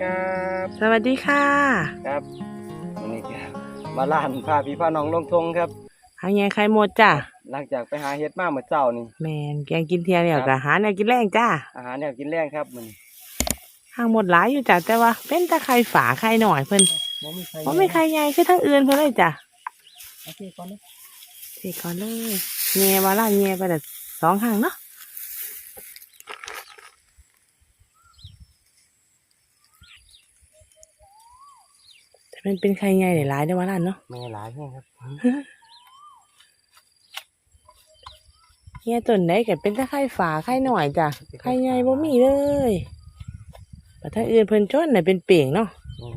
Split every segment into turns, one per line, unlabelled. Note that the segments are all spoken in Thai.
ครับ
สวัสดีค่ะ
ครับวันนี้ครับมาล่านพาพี่พาน้องลงทงครับ
หางแยงไข่หมดจ้ะ
หลังจากไปหาเฮ็ดมาเมื่อเช้านี่
แมนแกงกินเทียเนี่ย
ครั
ก็
บ
หาแนวกินแรงจ้า
อาหารเนี่ยกินแรงครับมัน
หางหมดหลายอยู่จ้ะแต่ว่า เป็นแตะไข่ฝาไข่หน่อยเพิ่น
บ่มีใคร
เพราะไม่ไข่ใหญ่คือทั้งอื่นเพิ่นเลยจ้ะ
โอเคก่อนนะ
สิก่อนเลยแง่ว่าล่ะแง่ไปแต่สองหางเนาะ มันเป็นไข่ใหญ่หลายๆได้อว่าล่ะเนาะ
แม่หลายแห้งครับ
แง่ต้นไหนก็เป็นแตะไข่ฝาไข่หน่อยจ้ะไข่ใหญ่บ่มีเลยแต่ถ้าอื่นเพิ่นจนน่ะเป็นเป่งเนาะ
แม่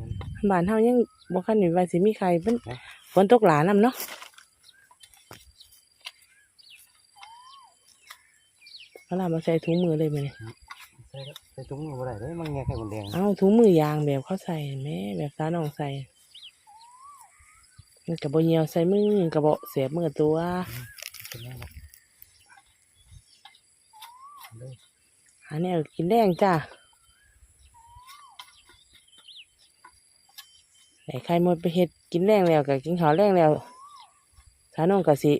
น
บ้านเฮายังบ่คันนี่ว่าสิมีใครเป็น
นะ
ฝนตกหลายนำเนาะเวลามาใส่ถุงมือเลยมื้อนี้
ใส่ครับใส่ถุงมือบ่ได้เลยมันแง่ไข่มดแดง
เอาถุงมือยางแบบเขาใส่แหม่แบบสาน้องใส่ มันก็บ่เหี่ยวใส่มือก็บ่เสียบมือตัวอันนี้กินแดงจ้าไหนใครหมดไปเฮ็ดกินแรงแล้วก็กินขาวแรงแล้วสาน้องก็สิ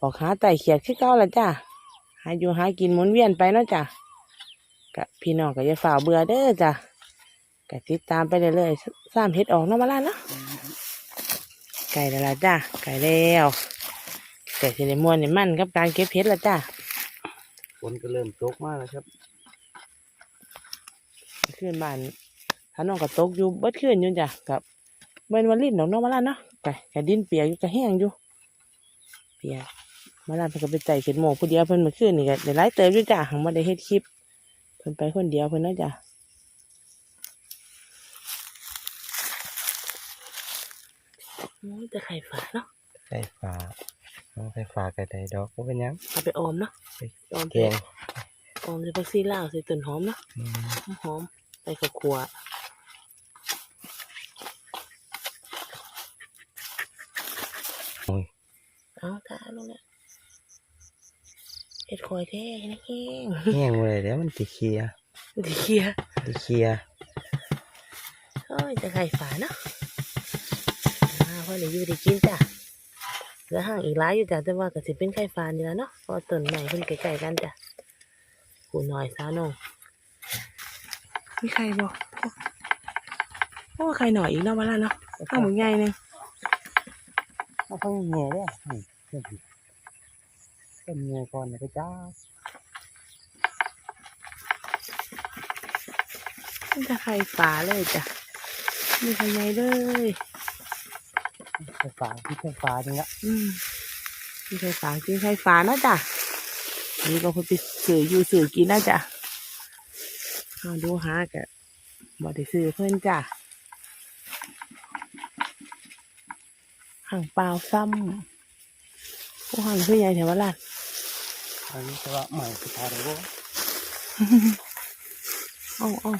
ออกหาไต่เขียดคือเก่าละจ้าหาอยู่หากินหมุนเวียนไปเนาะจ้ะกะพี่น้องก็อย่าฝ่าเบื่อเด้อจ้ะกะติดตามไปเรื่อยๆสร้ามเฮ็ดออกเนาะมาละเนาะ ไก่แล้วล่ะจ้ะไก่แล้วแต่สิได้ม่วนนี่มันกับการเก็บเฮ็ดละจ้ะ
ฝนก็เริ่มตกมาแล้วครับ
คืนบ้านถ้าน้องก็ตกอยู่เบิดคืนอยู่จ้ะกับเบิ่นวันลิ้นดอกเนาะมาละเนาะไก่กะดินเปียกอยู่กะแห้งอยู่เปียกมาละเพิ่นก็ไปไต่เข็ดหมอกผู้เดียวเพิ่นเมื่อคืนนี่ก็ได้หลายเติบอยู่จ้ะหังบ่ได้เฮ็ดคลิปเพิ่นไปคนเดียวเพิ่นเนาะจ้ะ โอ้ยแต่ไข่ฝาเนาะ
ไข่ฟ้าเอาไข่ฟ้าไก่ไดดอกก็เป็นหยัง
เอาไปออมเนาะออม
แกง
ออมใส่ผักซีลาวใส่ต้นหอมเนาะ
อืม
หอมๆใส่ข้าวคั่วเอาตาลงแล้วเห็ดคอยแท้นะแห้ง
แห้งเลยเดี๋ยวมันติเคลียร์
ดีเคีย
ติเคลียร์
โอ้ยแต่ไข่ฝาเนาะ อ่าพอได้อยู่ได้กินจ้ะเหลือห่างอีกหลายอยู่จ้ะแต่ว่าก็สิเป็นไข่ฝานี่แหละเนาะเพราะว่าต้นใหม่เพิ่นใกล้ๆกันจ้ะกูน้อยสาวน้องมีใครบ่โอ้ไข่หน่อยอีกเนาะมาแล้วเนาะข้าวหมูใหญ่นึง
เอาเพิ่งแง่เลยนี่เพิ่งเป็นแง่ก่อนนะพระเจ้า
มันจะไข่ฝาเลยจ้ะมีไข่ใหญ่เลย
ไฟฟ้าที่ไฟฟ้าจริงละ
อืมมีไข่ฝากินไข่ฝาเนาะจ้ะนี่ก็เพิ่นไปสื่ออยู่สื่อกินนะจ้ะเอาดูหากะบ่ได้ซื้อเพิ่นจ้ะห่างเปล่าซ้ำผู้ห่างคือใหญ่แถวล่ะ
อันนี้จะว่าใหม่สุดท้ายเลยว่า
อ้าวอ้าว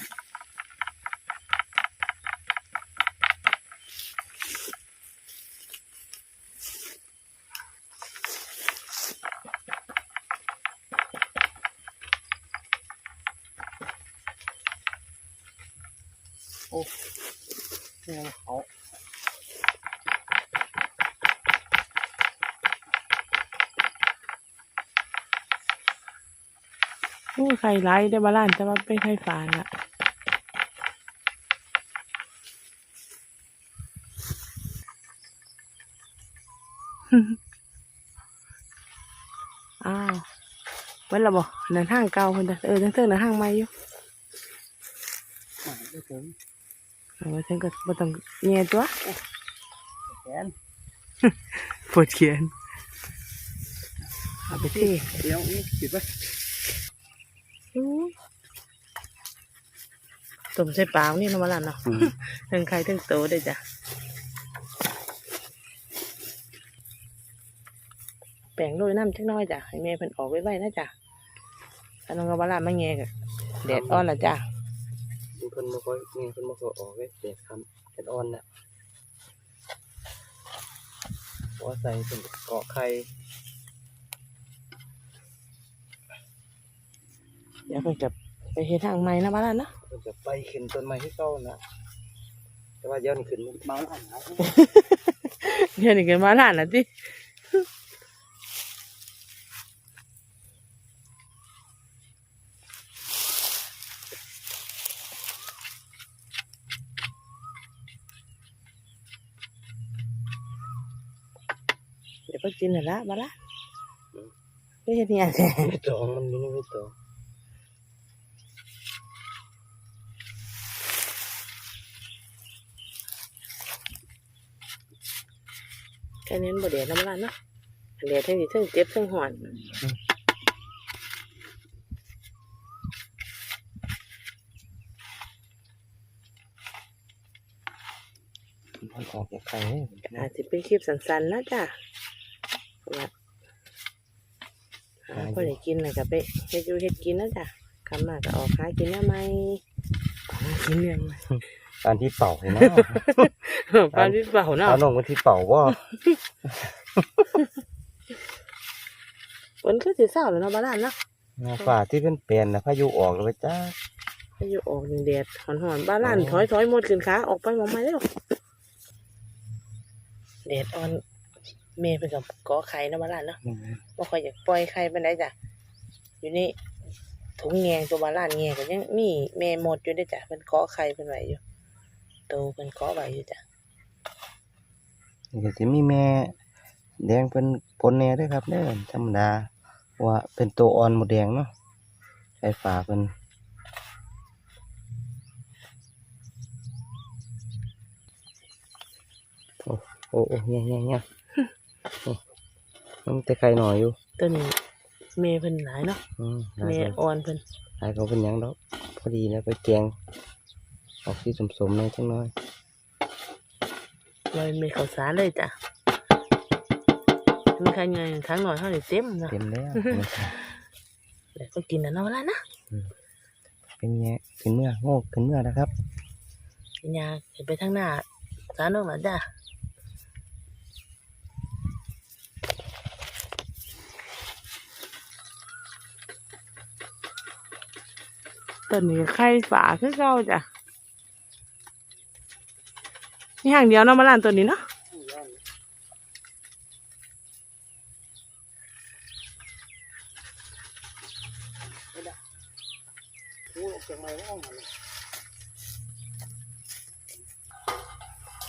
แง่เขา
โอ้ไข่ไหลได้บาลานแต่ว่าเป็นไข่ฝาน่ะอ้าวเว้นละบ่นั่นห้างเก่าเพิ่นจ้ะเออทั้งเทิงนั่นห้างใหม่อยู่
ใหม่ได้ถึง
เอาไว้ถึงก็บ่ต้องแง่ตัว
แขน
ปวดเขียนเอาไปที่
เดี๋ยวนี่ปิดไว้
ต้มใส่ปลานี่เนาะมาลานเนาะทั้งไข่ทั้งโตได้จ้ะแป้งโรยน้ำจักหน้อยจ้ะให้แม่เพิ่นออกไว้ไว้นะจ้ะถ้าน้องกบาลานมาแง่ก็แดดอ่อนละจ้ะ
มีคนมาคอยมีคนมาขอออกไว้เด็ดคำเด็ดอ่อนน่ะหัวใส่เป็นเกาะไข่
เดี๋ยวเพิ่นกับไปเฮ็ดทางใหม่นะบ้านเนาะ
มันจะไปขึ้นต้นไม้ที่เก่านะแต่ว่าย้อนขึ้นมาแล้วนะ
เดี๋ยวนี้กันมาล้านน่ะติ เดี๋ยวไปกินน่ะละบ้านละไปเฮ็ดเนี่ยแท้
ไม่ตรงมันไม่ไม่ตรง
แค่นี้มันบ่เดือดน้ำร้านเนาะเดือดทั้งที่ทั้งเจ็บทั้งหอน
มันออกจากไข่เนี่ย
อาจจะเป็นคลิปสั้นๆนะจ้ะเพราะว่าหาพ อได้กินน่ะก็ไปเฮ็ดอยู่เฮ็ดกินนะจ้ะกำมาก็ออกหากินได้ไหมออกหากินเรื่องไหม
ตอนที่เป่าเห็นไหม
ปลาพิษเปล่าเนาะ
เอาลงมาที่เป่าว่า
ฝนคือสิเศร้าแล้วเนาะบ้านเนาะ
ฝ่าที่เป็นเปลี่ยนนะพายุออกแล้วไปจ้า
พายุออกแดดหอนๆบ้านถอยถอยๆหมดขึ้นขาออกไปมองมาเร็วแดดอ่อน เมย์ไปกับกอไข่เนาะบ้านเนาะบ่ค่อยอยากปล่อยใครปานใดจ้ะอยู่นี่ถุงแงงตัวบาลานแงงก็ยังมีแม่หมดอยู่เด้อจ้ะเพิ่นเคาะไข่เพิ่นไว้อยู่โตเพิ่นเคาะไว้อยู่จ้ะ
นี่ก็จะมีแม่แดงเป็นผลแหน่ด้วยครับเด้อธรรมดาเพราะว่าเป็นตัวอ่อนหมดแดงเนาะใส่ฝาเป็นโอ้โอ้โอ้เงี้ยเงี้ยเงี้ย นี่มันแต่ไข่หน่อยอยู่
ตัวนี้แม่เพิ่นหลายเนาะ
อืม
แม่อ่อนเพิ่น
ไข่เขาเป็นหยังดอก พอดีแล้วไปแกงออกที่สมๆหน่อยจังน้อย
เลยมีข้าวสารเลยจ้ะมีใครเงินทั้งหน่อยเท่านี้เต็มเนาะ
เต็มแล้ว
เดี๋ยวก็กินน่ะเนาะล่ะนะ
เป็นไงขึ้นเมื่อโง่ขึ้นเมื่อนะครับ
กินยาเห็นไปทางหน้าสารน้องหล่ะจ้ะ ต้นนี้ไข่ฝาคือเก่าจ้ะนี่ห่างเดียวเนาะมาล้านตัวนี้เนาะ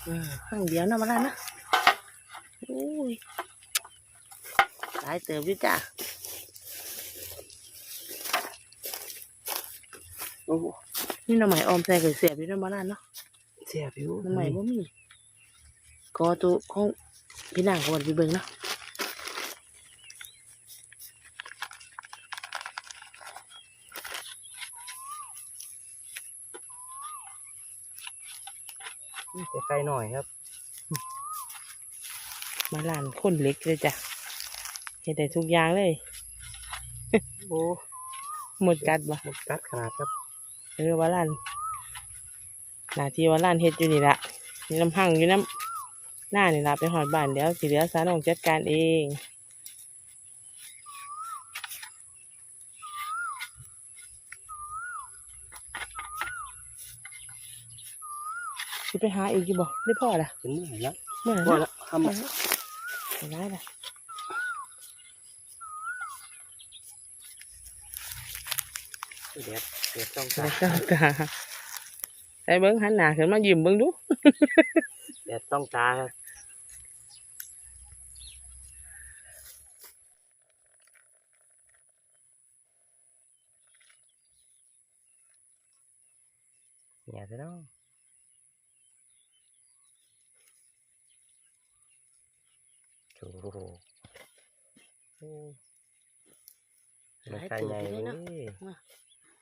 อืมข้างเดียวนะมาแล้วนะอุ้ยหลายเติบอยู่จ้ะ
โอ้
นี่หน้ำใหม่ออมใส่กับเสียบอยู่นะมาแล้วเนาะ
เสียผิว
หน้ำใหม่บ่มีก็ตัวของพี่นางกับวันพี่เบิงเนาะ
แต่ไกลหน่อยครับ
มาล้านคนเล็กเลยจ้ะเห็นได้ทุกอย่างเลย
โอ้
หมดกัดบ่
หมดกัดขนาดครับ
เออว่าล้านหน้าที่ว่าล้านเฮ็ดอยู่นี่ละมีน้ำหั่งอยู่น้ำหน้านี่ละไปหอดบ้านเดี๋ยวสิเหลือสาน้องจัดการเองสิไปหาอีกกี่บ่ได้พ่อละ
เป็นเมื่อยแล้ว
เมื่อไห
พอ
ร่
แล้วทำ
มา
มา
ไปได้ละ
เด็ดเด็ดต้อง
ไป
ตา
จ้าจ้าไอ้เบิ้งหันหน้าขึ้นมายิ้มเบิ้งดู
เด็ดต้องตาครับอย่าไปน้อง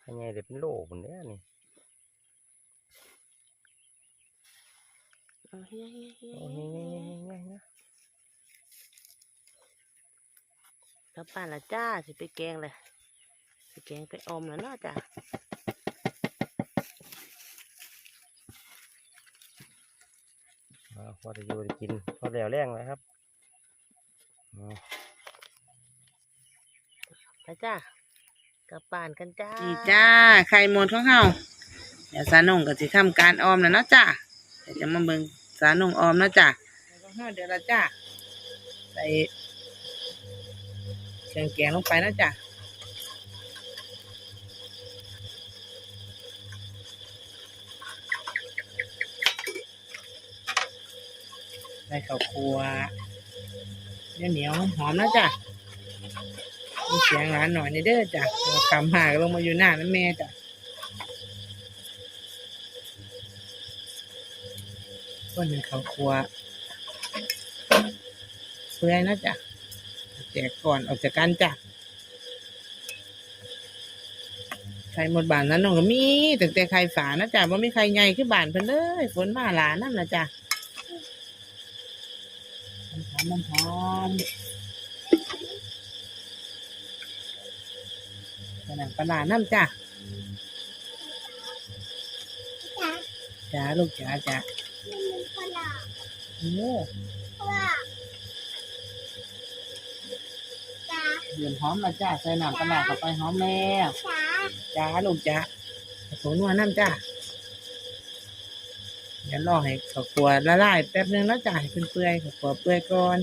โอ้โหมันใส่ใหญ่เลยใส่ใหญ่เดี๋ยวเป็นโลบนเนี้ยนี่
เอาเฮียเฮียเฮีย
โอ้ยง่ายง่ายง่ายนะ
กลับบ้านละจ้าสิไปแกงเลยสิแกงไปออมแล้วเนาะจ้า
อ่าพอจะอยู่ได้กินพอแล้วแรงแล้วครับอ่า
ไปจ้า
กลับบ้านกันจ้านี่จ้าไข่หมดของเฮาเดี๋ยวสาวนงก็สิทำการออมแล้วเนาะจ้าเดี๋ยวจะมาเบิ่งสาวนงออมเนาะจ้าของเฮาเดี๋ยวละจ้าใส่เครื่องแกงลงไปเนาะจ้าใส่ข้าวคั่วเหนียวเหนียวๆหอมๆนะจ้ะมี เสียงร้านหน่อยนี่เด้อจ้ะคำหากลงมาอยู่หน้านั่นแม่จ้ะคนหนึ่งเขาครัวเพื่อยนะจ้ะแจกก่อนออกจากกันจ้ะไข่หมดบานนั้นน้องก็มีแต่แต่ไข่ฝานะจ้ะว่ามีไข่ใหญ่ขึ้นบานเพิ่นเลยฝนมาหลานนั่นนะจ้ะน้ำหอมน้ำหอม นาดปลาร้าน้ำจ้ะจ้าลูกจ้าจ้าโอ้เดือมหอมและจ้าใส่น้ำปลาร้าเข้าไปหอมแล้วจ้าลูกจ้าผงนัวน้ำจ้าเดี๋ยวรอให้ข้าวคั่วละลายแป๊บนึงแล้วจ้าให้เปื่อยๆข้าวคั่วเปื่อยก่อน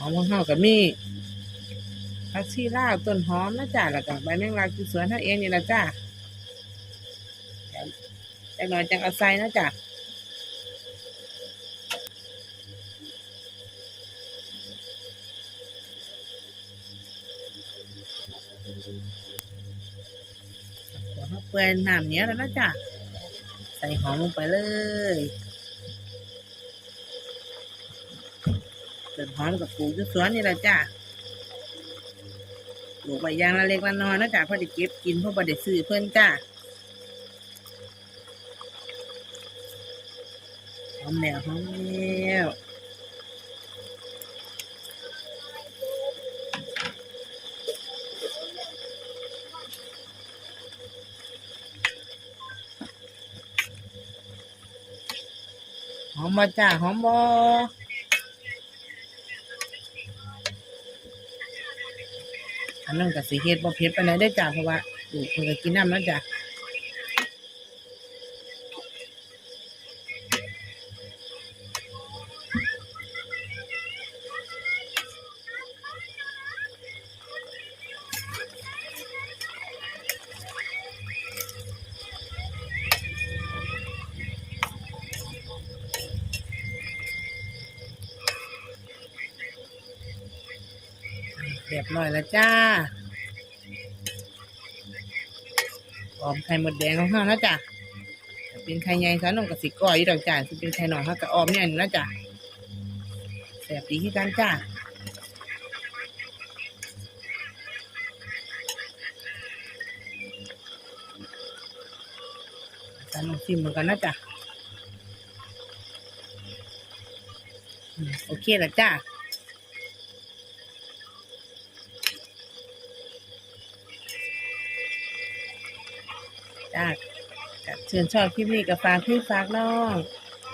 หอมของเฮากับมีผักชีลาวต้นหอมนะจ้าแล้วก็ใบแมงลักที่สวนท่าเองนี่ละจ้าจักหน่อยจังเอาใส่นะจ้าหัวเปื่อยน้ำเนี้ยแล้วนะจ้าใส่หอมลงไปเลย ต้นหอมกับปลูกอยู่สวนนี่แหละจ้าปลูกใบยางละเล็กละน้อยนะจ้าพอได้เก็บกินเพราะพอได้ซื้อเพิ่นจ้าหอมแล้วหอมแล้วหอมบ่จ้าหอมบ่ อันนั้นก็สิเฮ็ดบ่เผ็ดปานใดได้อจ้าเพราะว่าลูกเพิ่นก็กินน้ำแล้วจ้ะ เรียบร้อยแล้วจ้าออมไข่หมดแดงของเฮานะจ้ะถ้าเป็นไข่ใหญ่ซะน้องก็สิก้อยอยดอกจ้าสิเป็นไข่หน้อยเฮาก็ออมเนี่ยนะจ้ะแซ่บดีคือกันจ้าจานชิมเหมือนกันนะจ้ะโอเคแล้วจ้า เชิญชอบคลิปนี้ก็ฝากพี่ฝากน้อง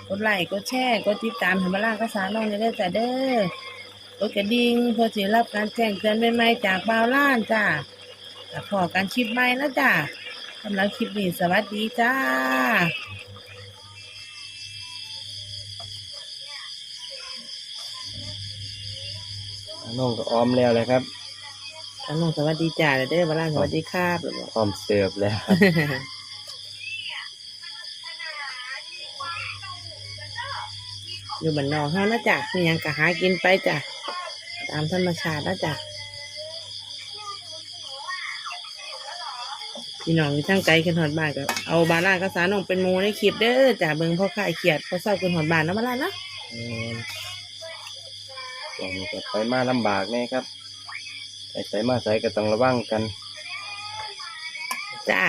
กดไลค์กดแชร์กดติดตามให้มาล่างก็สาน้องได้เลยจ้ะเด้อกดกระดิ่งเพื่อจะรับการแจ้งเตือนใหม่ๆจากบ่าวล้านจ้าแล้วพอกันคลิปใหม่นะจ้าสำหรับคลิปนี้สวัสดีจ้า
น้องก็ออมแล้วเลยครับ
สาน้องสวัสดีจ้าเด้อบ่าวล้านสวัสดีครับ
พร้อมเสิร์ฟแล้ว
อยู่บ้านนอกเฮานะจ้ะมีหยังก็หากินไปจ้ะตามธรรมชาตินะจ้ะพี่น้องอยู่ทางไกลขึ้นหอดบ้านก็เอาบาล่าก็สาน้องเป็นหมูในคลิปเด้อจ้ะเบิ่งพ่อขายเขียดพ่อเศร้าขึ้นหอดบ้านเนาะบาล่าเนาะ
เออช่วงนี้ก็ไปมาลำบากแน่ครับไปใส่มาใส่ก็ต้องระวังกัน
จ้า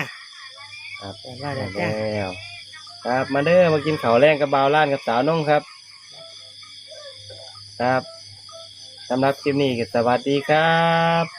ครับ
แต่ว่า
มา
แล้วจ้า
แล้ว ครับมาเด้อมากินข้าวแรงกับบ่าวล้านกับสาวน้องครับ ครับสำหรับคลิปนี้ก็สวัสดีครับ